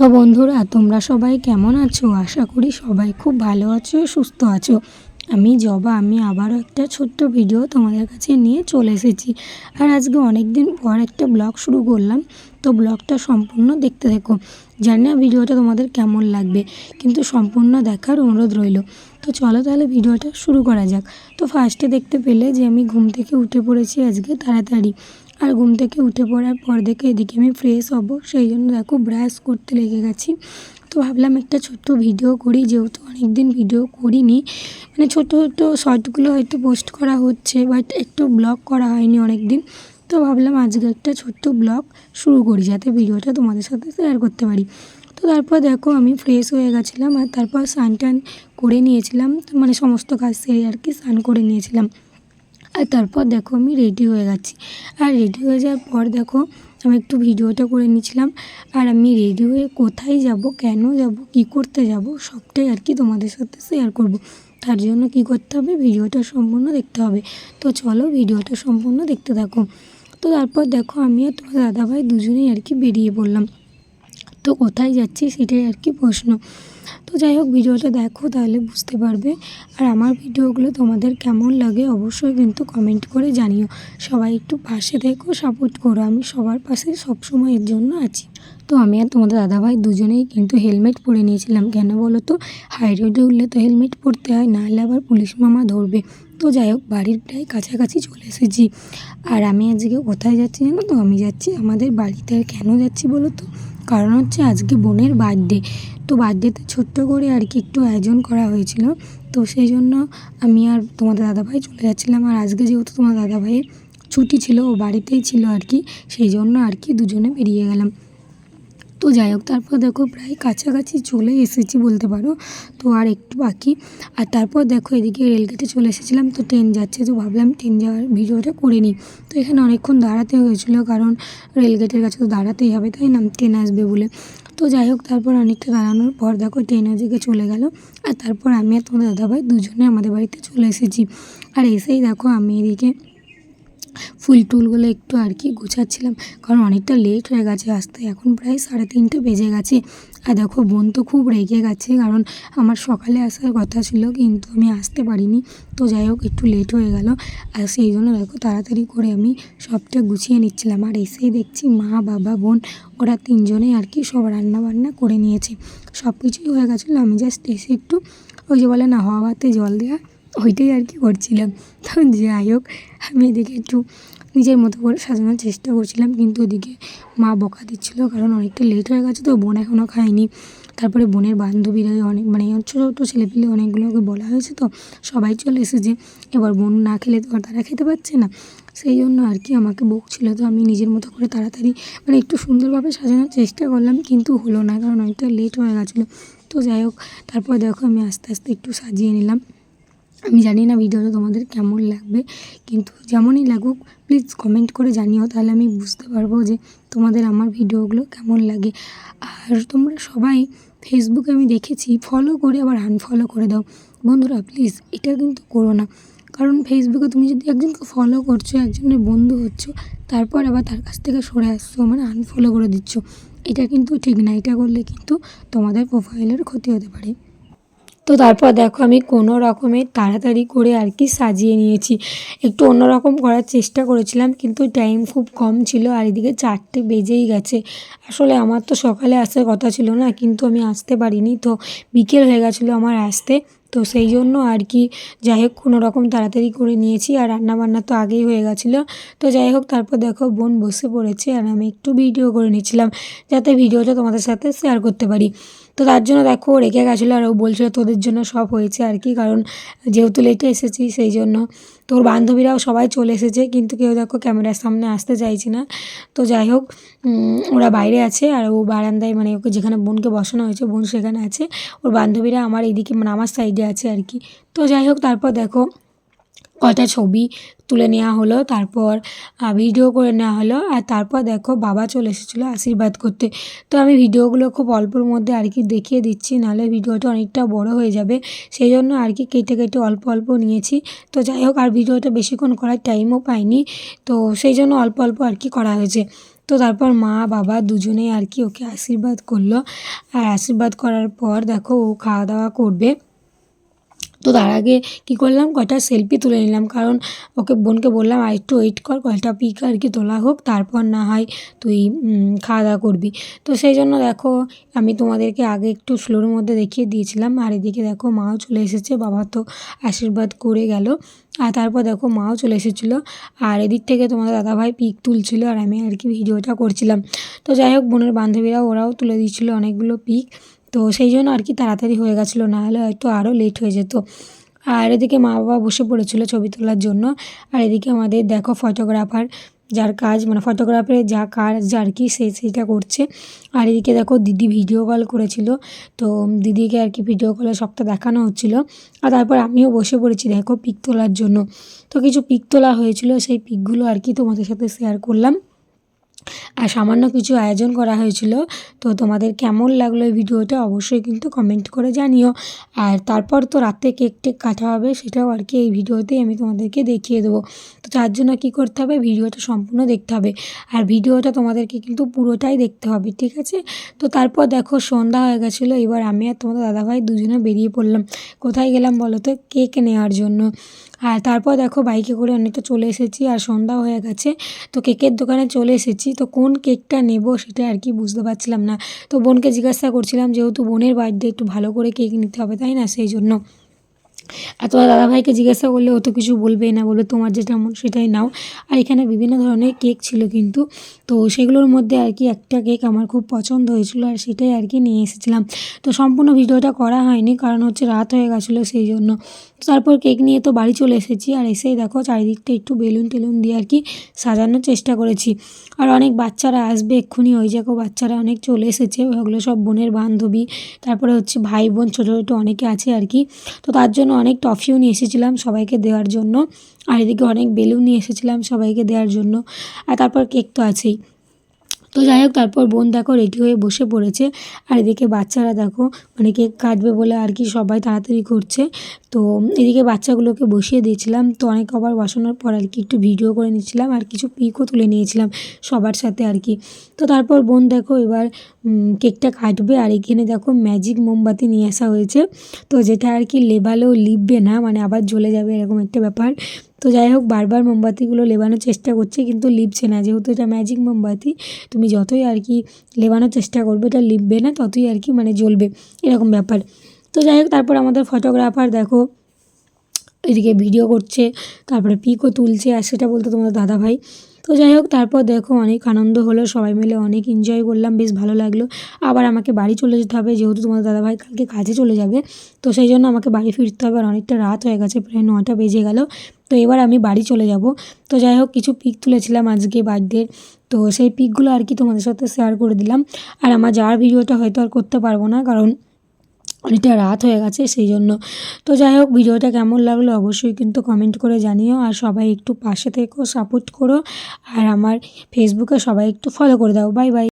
তো বন্ধুরা, তোমরা সবাই কেমন আছো? আশা করি সবাই খুব ভালো আছো সুস্থ আছো। আমি জবা, আমি আবারও একটা ছোট্ট ভিডিও তোমাদের কাছে নিয়ে চলে এসেছি। আর আজকে অনেক দিন পর একটা ব্লগ শুরু করলাম। তো ব্লগটা সম্পূর্ণ দেখতে দেখো। জানি না ভিডিওটা তোমাদের কেমন লাগবে, কিন্তু সম্পূর্ণ দেখার অনুরোধ রইল। তো চলো তাহলে ভিডিওটা শুরু করা যাক। তো ফার্স্টে দেখতে পেলে যে আমি ঘুম থেকে উঠে পড়েছি আজকে তাড়াতাড়ি। আর ঘুম থেকে উঠে পড়ার পর দেখে এদিকে আমি ফ্রেশ হব। সেই জন্য দেখো ব্রাশ করতে লেগে গেছি। তো ভাবলাম একটা ছোট্ট ভিডিও করি, যেহেতু অনেক দিন ভিডিও করিনি। মানে ছোটো ছোটো শর্টগুলো হয়তো পোস্ট করা হচ্ছে বাট একটু ব্লগ করা হয়নি অনেক দিন তো ভাবলাম আজকে একটা ছোট্ট ব্লগ শুরু করি, যাতে ভিডিওটা তোমাদের সাথে শেয়ার করতে পারি। তো তারপর দেখো আমি ফ্রেশ হয়ে গেছিলাম আর তারপর স্নান টান করে নিয়েছিলাম। মানে সমস্ত কাজ সেরে আর কি স্নান করে নিয়েছিলাম। আর তারপর দেখো আমি রেডি হয়ে গেছি। আর রেডি হয়ে যাওয়ার পর দেখো আমি একটু ভিডিওটা করে নিয়েছিলাম। আর আমি রেডি হয়ে কোথায় যাব, কেন যাব, কি করতে যাব, সবটাই আর কি তোমাদের সাথে শেয়ার করব। তার জন্য কি করতে হবে, ভিডিওটা সম্পূর্ণ দেখতে হবে। তো চলো ভিডিওটা সম্পূর্ণ দেখতে থাকো। তো তারপর দেখো আমি আর তোমার দাদাভাই দুজনেই আর কি বেরিয়ে পড়লাম। তো কোথায় যাচ্ছি সেটাই আর কি প্রশ্ন। তো যাই হোক, ভিডিওটা দেখো তাহলে বুঝতে পারবে। আর আমার ভিডিওগুলো তোমাদের কেমন লাগে অবশ্যই কিন্তু কমেন্ট করে জানিও। সবাই একটু পাশে থেকো সাপোর্ট করো। আমি সবার পাশে সবসময়ের জন্য আছি। তো আমি আর তোমাদের দাদাভাই দুজনেই কিন্তু হেলমেট পরে নিয়েছিলাম। কেন বলো তো? হাই রোডে উঠলে তো হেলমেট পরতে হয় নাহলে আবার পুলিশ মামা ধরবে। তো যাই হোক, বাড়ির প্রায় কাছাকাছি চলে এসেছি। আর আমি আজকে কোথায় যাচ্ছি জানো তো? আমি যাচ্ছি আমাদের বাড়িতে। কেন যাচ্ছি বলো তো? কারণ হচ্ছে আজকে বোনের বার্থডে তো বার্থডেতে ছোট্ট করে আর কি একটু আয়োজন করা হয়েছিল। তো সেই জন্য আমি আর তোমাদের দাদাভাই চলে যাচ্ছিলাম। আর আজকে যেহেতু তোমার দাদাভাইয়ের ছুটি ছিল, ও বাড়িতেই ছিল আর কি, সেই জন্য আর কি দুজনে বেরিয়ে গেলাম। তো যাই হোক, তারপর দেখো প্রায় কাছাকাছি চলে এসেছি বলতে পারো। তো আর একটু বাকি। আর তারপর দেখো এদিকে রেলগেটে চলে এসেছিলাম, তো ট্রেন যাচ্ছে। তো ভাবলাম ট্রেন যাওয়ার ভিডিওটা করে নিই। তো এখানে অনেকক্ষণ দাঁড়াতে হয়েছিল, কারণ রেলগেটের কাছে তো দাঁড়াতেই হবে, তাই না? ট্রেন আসবে বলে। তো যাই হোক, তারপর অনেকটা দাঁড়ানোর পর দেখো ট্রেন ওদিকে চলে গেল। আর তারপর আমি আর তোমার দাদাভাই দুজনে আমাদের বাড়িতে চলে এসেছি। আর এসেই দেখো আমি এদিকে ফুল টুলগুলো একটু আর কি গোছাচ্ছিলাম। কারণ অনেকটা লেট হয়ে গেছে, আসতে এখন প্রায় সাড়ে তিনটে বেজে গেছে। আর দেখো, বোন তো খুব রেগে গেছে, কারণ আমার সকালে আসার কথা ছিল, কিন্তু আমি আসতে পারিনি। তো যাই হোক, একটু লেট হয়ে গেল। আর সেই জন্য দেখো, তাড়াতাড়ি করে আমি সবটা গুছিয়ে নিচ্ছিলাম। আর এসেই দেখছি মা, বাবা, বোন, ওরা তিনজনেই আর কি সব রান্না বান্না করে নিয়েছে। সব কিছুই হয়ে গেছিল, আমি জাস্ট এসে একটু ওই যে বলে না, হওয়া ভাতে জল দেওয়া ওইটাই আর কি করছিলাম। তো যাই হোক, আমি এদিকে একটু নিজের মতো করে সাজানোর চেষ্টা করছিলাম, কিন্তু ওদিকে মা বকা দিচ্ছিল কারণ অনেকটা লেট হয়ে গেছে তো বোন এখনও খায়নি। তারপরে বোনের বান্ধবীরা অনেক মানে ছোটো ছোটো ছেলেপিলে অনেকগুলোকে বলা হয়েছে তো সবাই চলে এসেছে। এবার বোন না খেলে তো আর তারা খেতে পারছে না। সেই জন্য আর কি আমাকে বকছিল তো আমি নিজের মতো করে তাড়াতাড়ি মানে একটু সুন্দরভাবে সাজানোর চেষ্টা করলাম, কিন্তু হলো না কারণ অনেকটা লেট হয়ে গেছিল। তো যাই হোক, তারপর দেখো আমি আস্তে আস্তে একটু সাজিয়ে নিলাম। আমি জানি না ভিডিওটা তোমাদের কেমন লাগবে, কিন্তু যেমনই লাগুক প্লিজ কমেন্ট করে জানিও, তাহলে আমি বুঝতে পারব যে তোমাদের আমার ভিডিওগুলো কেমন লাগে। আর তোমরা সবাই ফেসবুকে আমি দেখেছি ফলো করে আবার আনফলো করে দাও। বন্ধুরা প্লিজ এটা কিন্তু করো না। কারণ ফেসবুকে তুমি যদি একজনকে ফলো করছ, একজনের বন্ধু হচ্ছ, তারপর আবার তার কাছ থেকে সরে আসছো মানে আনফলো করে দিচ্ছ, এটা কিন্তু ঠিক না, এটা করলে কিন্তু তোমাদের প্রোফাইলের ক্ষতি হতে পারে। তো তারপর দেখো আমি কোনো রকমে তাড়াতাড়ি করে আর কি সাজিয়ে নিয়েছি। একটু অন্যরকম করার চেষ্টা করেছিলাম, কিন্তু টাইম খুব কম ছিল আর এদিকে চারটে বেজেই গেছে। আসলে আমার তো সকালে আসার কথা ছিল না, কিন্তু আমি আসতে পারিনি তো বিকেল হয়ে গেছিল আমার আসতে। তো সেই জন্য আর কি যাই হোক কোনো রকম তাড়াতাড়ি করে নিয়েছি আর রান্নাবান্না তো আগেই হয়ে গেছিল। তো যাই হোক তারপর দেখো বোন বসে পড়েছে আর আমি একটু ভিডিও করে নিয়েছিলাম যাতে ভিডিওটা তোমাদের সাথে শেয়ার করতে পারি। তো তার জন্য দেখো রেখে গেছিল আর ও বলছিলো তোদের জন্য সব হয়েছে আর কি, কারণ যেহেতু লেটে এসেছি সেই জন্য। তোর বান্ধবীরাও সবাই চলে এসেছে, কিন্তু কেউ দেখো ক্যামেরার সামনে আসতে চাইছে না। তো যাই হোক ওরা বাইরে আছে আর ও বারান্দায় মানে ওকে যেখানে বোনকে বসানো হয়েছে, বোন সেখানে আছে। ওর বান্ধবীরা আমার এইদিকে মানে আমার সাইডে আছে আর কি। তো যাই হোক, তারপর দেখো কটা ছবি তুলে নেওয়া হলো, তারপর ভিডিও করে নেওয়া হলো, আর তারপর দেখো বাবা চলে এসেছিল আশীর্বাদ করতে। তো আমি ভিডিওগুলো খুব অল্পর মধ্যে আর কি দেখিয়ে দিচ্ছি, নাহলে ভিডিওটা অনেকটা বড় হয়ে যাবে। সেই জন্য আর কি কেটে কেটে অল্প অল্প নিয়েছি। তো যাই হোক, আর ভিডিওটা বেশিক্ষণ করার টাইমও পাইনি। তো সেই জন্য অল্প অল্প আর কি করা হয়েছে। তো তারপর মা, বাবা দুজনেই আর কি ওকে আশীর্বাদ করল। আর আশীর্বাদ করার পর দেখো ও খাওয়া দাওয়া করবে। তো তার আগে কী করলাম? কয়টা সেলফি তুলে নিলাম। কারণ ওকে, বোনকে বললাম আর একটু ওয়েট কর, কয়টা পিক আর কি তোলা হোক, তারপর না হয় তুই খাওয়া দাওয়া করবি। তো সেই জন্য দেখো, আমি তোমাদেরকে আগে একটু স্লোর মধ্যে দেখিয়ে দিয়েছিলাম। আর এদিকে দেখো, মাও চলে এসেছে, বাবা তো আশীর্বাদ করে গেল। আর তারপর দেখো, মাও চলে এসেছিল। আর এদিক থেকে তোমাদের দাদাভাই পিক তুলছিল আর আমি আর কি ভিডিওটা করছিলাম। তো যাই হোক, বোনের বান্ধবীরা ওরাও তুলে দিচ্ছিল অনেকগুলো পিক তো সেই জন্য আর কি তাড়াতাড়ি হয়ে গেছিল, নাহলে হয়তো আরও লেট হয়ে যেত। আর এদিকে মা বাবা বসে পড়েছিল ছবি তোলার জন্য। আর এদিকে আমাদের দেখো ফটোগ্রাফার যার কাজ মানে ফটোগ্রাফারের যা কাজ আর কি সে সেটা করছে। আর এদিকে দেখো দিদি ভিডিও কল করেছিল। তো দিদিকে আর কি ভিডিও কলে সবটা দেখানো হচ্ছিল। আর তারপর আমিও বসে পড়েছি দেখো পিক তোলার জন্য। তো কিছু পিক তোলা হয়েছিল, সেই পিকগুলো আর কি তোমাদের সাথে শেয়ার করলাম। আর সামান্য কিছু আয়োজন করা হয়েছিল। তো তোমাদের কেমন লাগল এই ভিডিওটা অবশ্যই কিন্তু কমেন্ট করে জানিও। আর তারপর তো রাতে কেক টেক কাটা হবে, সেটাও আর কি এই ভিডিওতেই আমি তোমাদেরকে দেখিয়ে দেবো। তো তার জন্য কী করতে হবে, ভিডিওটা সম্পূর্ণ দেখতে হবে। আর ভিডিওটা তোমাদেরকে কিন্তু পুরোটাই দেখতে হবে, ঠিক আছে? তো তারপর দেখো সন্ধ্যা হয়ে গেছিল, এবার আমি আর তোমাদের দাদাভাই দুজনে বেরিয়ে পড়লাম। কোথায় গেলাম বলো তো? কেক নেওয়ার জন্য। আর তারপর দেখো বাইকে করে অনেকটা চলে এসেছি, আর সন্ধ্যা হয়ে গেছে। তো কেকের দোকানে চলে এসেছি। তো কোন কেকটা নেব সেটা আর কি বুঝতে পারছিলাম না। তো বোনকে জিজ্ঞাসা করছিলাম, যেহেতু বোনের বার্থডে একটু ভালো করে কেক নিতে হবে, তাই না? সেই জন্য। আর তোমার দাদাভাইকে জিজ্ঞাসা করলে ও তো কিছু বলবেই না, বলবে, তোমার যেটা মন সেটাই নাও। আর এখানে বিভিন্ন ধরনের কেক ছিল কিন্তু, তো সেগুলোর মধ্যে আর কি একটা কেক আমার খুব পছন্দ হয়েছিল আর সেটাই আর কি নিয়ে এসেছিলাম। তো সম্পূর্ণ ভিডিওটা করা হয়নি, কারণ হচ্ছে রাত হয়ে গেছিল সেই জন্য। তারপর কেক নিয়ে তো বাড়ি চলে এসেছি আর এসেই দেখো চারিদিকটা একটু বেলুন টেলুন দিয়ে আর কি সাজানোর চেষ্টা করেছি। আর অনেক বাচ্চারা আসবে এক্ষুনি, ওই জায়গায় বাচ্চারা অনেক চলে এসেছে, ওগুলো সব বোনের বান্ধবী। তারপরে হচ্ছে ভাই বোন, ছোটো ছোটো অনেকে আছে আর কি। তো তার জন্য অনেক টফিও নিয়ে এসেছিলাম সবাইকে দেওয়ার জন্য। আর এদিকে অনেক বেলুন নিয়ে এসেছিলাম সবাইকে দেওয়ার জন্য। আর তারপর কেক তো আছেই। তো যাই হোক, তারপর বোন দেখো রেডি হয়ে বসে পড়েছে। আর এদিকে বাচ্চারা দেখো মানে কেক কাটবে বলে আর কি সবাই তাড়াতাড়ি করছে। তো এদিকে বাচ্চাগুলোকে বসিয়ে দিয়েছিলাম। তো অনেক আবার বসানোর পর আর কি একটু ভিডিও করে নিয়েছিলাম আর কিছু পিকও তুলে নিয়েছিলাম সবার সাথে আর কি। তো তারপর বোন দেখো এবার কেকটা কাটবে আর এখানে দেখো ম্যাজিক মোমবাতি নিয়ে আসা হয়েছে। তো যেটা আর কি লেবালেও লিপবে না মানে আবার জ্বলে যাবে এরকম একটা ব্যাপার। তো যাই হোক, বারবার মোমবাতিগুলো লেবানোর চেষ্টা করছে, কিন্তু লিপছে না। যেহেতু এটা ম্যাজিক মোমবাতি, তুমি যতই আর কি লেবানোর চেষ্টা করবে, এটা লিপবে না, ততই আর কি মানে জ্বলবে, এরকম ব্যাপার। তো যাই হোক, তারপর আমাদের ফটোগ্রাফার দেখো, এদিকে ভিডিও করছে, তারপরে পিকও তুলছে, আর সেটা বলতে তোমাদের দাদাভাই। তো যাই হোক, তারপর দেখো অনেক আনন্দ হলো, সবাই মিলে অনেক এনজয় করলাম, বেশ ভালো লাগল। আবার আমাকে বাড়ি চলে যেতে হবে, যেহেতু তোমার দাদাভাই কালকে কাজে চলে যাবে, তো সেই জন্য আমাকে বাড়ি ফিরতে হবে, আর অনেকটা রাত হয়ে গেছে, প্রায় নটা বেজে গেল। তো এবার আমি বাড়ি চলে যাব। তো যাই হোক, কিছু পিক তুলেছিলাম আজকে বার্থডের। তো সেই পিকগুলো আর কি তোমাদের সাথে শেয়ার করে দিলাম। আর আমার যাওয়ার ভিডিওটা হয়তো আর করতে পারব না, কারণ অনেকটা রাত হয়ে গেছে সেই জন্য। তো যাই হোক, ভিডিওটা কেমন লাগল অবশ্যই কিন্তু কমেন্ট করে জানিও। আর সবাই একটু পাশে থেকেও সাপোর্ট করো। আর আমার ফেসবুকে সবাই একটু ফলো করে দাও। Bye bye